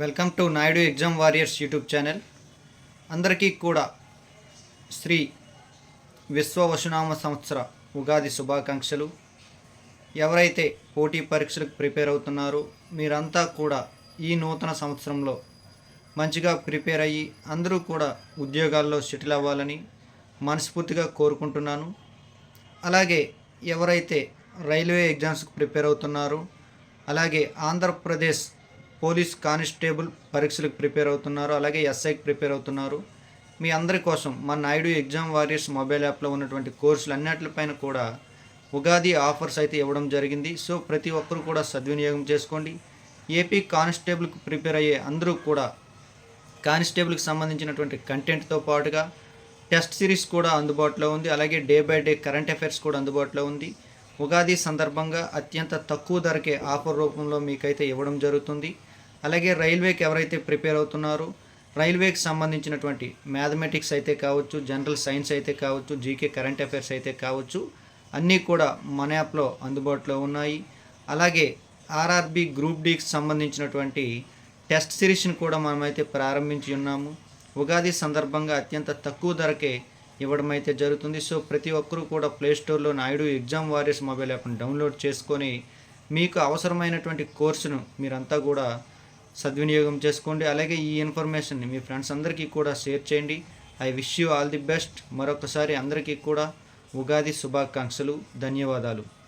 Welcome to Naidu exam warriors YouTube channel. అందరికీ కూడా శ్రీ విశ్వ వశునామ సంవత్సర ఉగాది శుభాకాంక్షలు. ఎవరైతే పోటీ పరీక్షలకు ప్రిపేర్ అవుతున్నారో మీరంతా కూడా ఈ నూతన సంవత్సరంలో మంచిగా ప్రిపేర్ అయ్యి అందరూ కూడా ఉద్యోగాల్లో సెటిల్ అవ్వాలని మనస్ఫూర్తిగా కోరుకుంటున్నాను. అలాగే ఎవరైతే రైల్వే ఎగ్జామ్స్కి ప్రిపేర్ అవుతున్నారో అలాగే ఆంధ్రప్రదేశ్ పోలీస్ కానిస్టేబుల్ పరీక్షలకు ప్రిపేర్ అవుతున్నారు అలాగే ఎస్ఐకి ప్రిపేర్ అవుతున్నారు. మీ అందరి కోసం మా నాయుడు ఎగ్జామ్ వారియర్స్ మొబైల్ యాప్లో ఉన్నటువంటి కోర్సులు అన్నిటిపైన కూడా ఉగాది ఆఫర్స్ అయితే ఇవ్వడం జరిగింది. సో ప్రతి ఒక్కరూ కూడా సద్వినియోగం చేసుకోండి. ఏపీ కానిస్టేబుల్కి ప్రిపేర్ అయ్యే అందరూ కూడా కానిస్టేబుల్కి సంబంధించినటువంటి కంటెంట్తో పాటుగా టెస్ట్ సిరీస్ కూడా అందుబాటులో ఉంది. అలాగే day by day current affairs కూడా అందుబాటులో ఉంది. ఉగాది సందర్భంగా అత్యంత తక్కువ ధరకే ఆఫర్ రూపంలో మీకైతే ఇవ్వడం జరుగుతుంది. అలాగే రైల్వేకి ఎవరైతే ప్రిపేర్ అవుతున్నారో రైల్వేకి సంబంధించినటువంటి మ్యాథమెటిక్స్ అయితే కావచ్చు జనరల్ సైన్స్ అయితే కావచ్చు జీకే కరెంట్ అఫైర్స్ అయితే కావచ్చు అన్నీ కూడా మన యాప్లో అందుబాటులో ఉన్నాయి. అలాగే ఆర్ఆర్బి గ్రూప్ డీకి సంబంధించినటువంటి టెస్ట్ సిరీస్ని కూడా మనమైతే ప్రారంభించి ఉన్నాము. ఉగాది సందర్భంగా అత్యంత తక్కువ ధరకే ఇవ్వడం అయితే జరుగుతుంది. సో ప్రతి ఒక్కరూ కూడా ప్లేస్టోర్లో నాయుడు ఎగ్జామ్ వారియర్స్ మొబైల్ యాప్ను డౌన్లోడ్ చేసుకొని మీకు అవసరమైనటువంటి కోర్సును మీరంతా కూడా సద్వినియోగం చేసుకోండి. అలాగే ఈ ఇన్ఫర్మేషన్ని మీ ఫ్రెండ్స్ అందరికీ కూడా షేర్ చేయండి. I wish you all the best మరొకసారి అందరికీ కూడా ఉగాది శుభాకాంక్షలు. ధన్యవాదాలు.